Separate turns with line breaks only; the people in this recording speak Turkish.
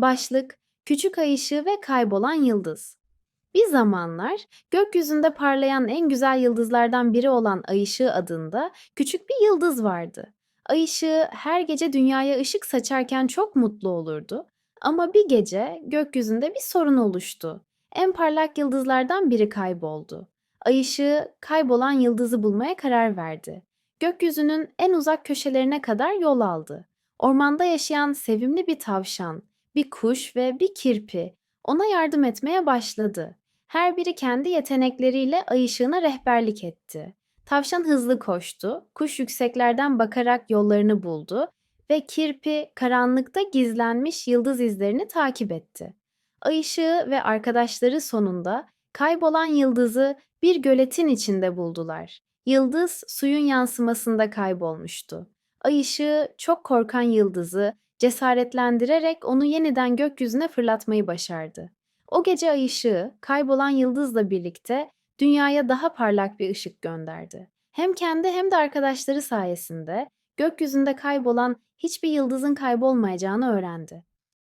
Başlık Küçük Ay Işığı ve Kaybolan Yıldız Bir zamanlar gökyüzünde parlayan en güzel yıldızlardan biri olan Ay Işığı adında küçük bir yıldız vardı. Ay Işığı her gece dünyaya ışık saçarken çok mutlu olurdu. Ama bir gece gökyüzünde bir sorun oluştu. En parlak yıldızlardan biri kayboldu. Ay Işığı kaybolan yıldızı bulmaya karar verdi. Gökyüzünün en uzak köşelerine kadar yol aldı. Ormanda yaşayan sevimli bir tavşan, bir kuş ve bir kirpi ona yardım etmeye başladı. Her biri kendi yetenekleriyle ay ışığına rehberlik etti. Tavşan hızlı koştu, kuş yükseklerden bakarak yollarını buldu ve kirpi karanlıkta gizlenmiş yıldız izlerini takip etti. Ay ışığı ve arkadaşları sonunda kaybolan yıldızı bir göletin içinde buldular. Yıldız suyun yansımasında kaybolmuştu. Ay ışığı çok korkan yıldızı cesaretlendirerek onu yeniden gökyüzüne fırlatmayı başardı. O gece ay ışığı kaybolan yıldızla birlikte dünyaya daha parlak bir ışık gönderdi. Hem kendi hem de arkadaşları sayesinde gökyüzünde kaybolan hiçbir yıldızın kaybolmayacağını öğrendi.